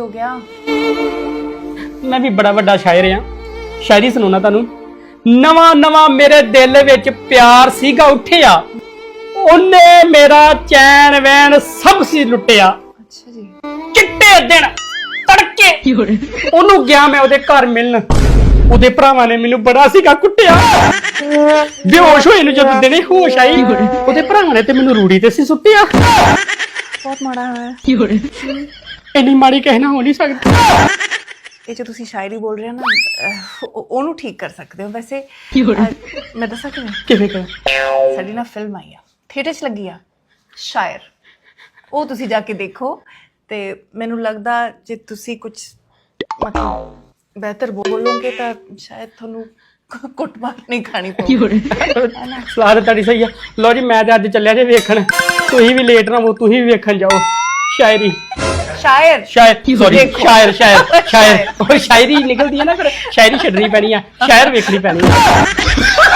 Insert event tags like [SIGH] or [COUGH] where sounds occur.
ਹੋ ਗਿਆ। ਮੈਂ ਵੀ ਬੜਾ ਵੱਡਾ ਸ਼ਾਇਰ ਆ ਸ਼ਾਇਰੀ ਸੁਣਾਉਣਾ ਤੁਹਾਨੂੰ। ਨਵਾਂ ਨਵਾਂ ਮੇਰੇ ਦਿਲ ਵਿੱਚ ਪਿਆਰ ਸੀਗਾ ਉੱਠਿਆ। ਉਹਨੇ ਮੇਰਾ ਚੈਨ ਵੈਨ ਸਭ ਸੀ ਲੁੱਟਿਆ। ਅੱਛਾ ਜੀ। ਚਿੱਟੇ ਦਿਨ ਤੜਕੇ ਉਹਨੂੰ ਗਿਆ ਮੈਂ ਉਹਦੇ ਘਰ ਮਿਲਣ। ਉਹਦੇ ਭਰਾਵਾਂ ਨੇ ਮੈਨੂੰ ਬੜਾ ਸੀਗਾ ਕੁੱਟਿਆ। ਬੇਹੋਸ਼ ਹੋਏ ਨੂੰ ਜਦੋਂ ਦਿਨੇ ਹੋਸ਼ ਆਈ। ਉਹਦੇ ਭਰਾਵਾਂ ਨੇ ਤੇ ਮੈਨੂੰ ਰੂੜੀ ਤੇ ਸੀ ਸੁੱਟਿਆ। ਬਹੁਤ ਮਾੜਾ ਹੈ ਇੰਨੀ ਮਾੜੀ ਕਹਿਣਾ ਹੋ ਨਹੀਂ ਸਕਦੀ। ਇਹ ਜੋ ਤੁਸੀਂ ਸ਼ਾਇਰੀ ਬੋਲ ਰਹੇ ਹੋ ਨਾ ਅਹ, ਉਹ- ਉਹਨੂੰ ਠੀਕ ਕਰ ਸਕਦੇ ਹੋ। ਵੈਸੇ ਅਹ, ਮੈਂ ਦੱਸਾਂ ਕਿਵੇਂ? ਕਿਵੇਂ ਕਰ ਸਾਡੀ ਨਾ ਫਿਲਮ ਆਈ ਆ। ਥੀਏਟਰ 'ਚ ਲੱਗੀ ਆ। ਸ਼ਾਇਰ। ਉਹ ਤੁਸੀਂ ਜਾ ਕੇ ਦੇਖੋ ਤੇ ਮੈਨੂੰ ਲੱਗਦਾ ਜੇ ਤੁਸੀਂ ਕੁਝ ਮਤਲਬ ਬਿਹਤਰ ਬੋਲੋਗੇ ਤਾਂ ਸ਼ਾਇਦ ਤੁਹਾਨੂੰ ਕੁ- ਕੁੱਟਮਾਰ ਨਹੀਂ ਖਾਣੀ ਪਊਗੀ। ਸਲਾਹ ਤਾਂ ਤੁਹਾਡੀ ਸਹੀ ਆ। ਲਓ ਜੀ ਮੈਂ ਤੇ ਅੱਜ ਚੱਲਿਆ ਜੇ ਵੇਖਣ। ਤੁਸੀਂ ਵੀ ਲੇਟ ਨਾ ਹੋ ਤੁਸੀਂ ਵੀ ਵੇਖਣ ਜਾਓ। ਸ਼ਾਇਰੀ। ਸ਼ਾਇਰ। ਸ਼ਾਇਰ ਸੌਰੀ ਦੇਖੋ। ਸ਼ਾਇਰ ਸ਼ਾਇਰ ਸ਼ਾਇਰ। [LAUGHS] ਉਹ ਸ਼ਾਇਰੀ ਨਿਕਲਦੀ ਹੈ ਨਾ ਫਿਰ। ਸ਼ਾਇਰੀ ਛੱਡਣੀ ਪੈਣੀ ਆ ਸ਼ਾਇਰ ਵੇਖਣੀ ਪੈਣੀ ਆ।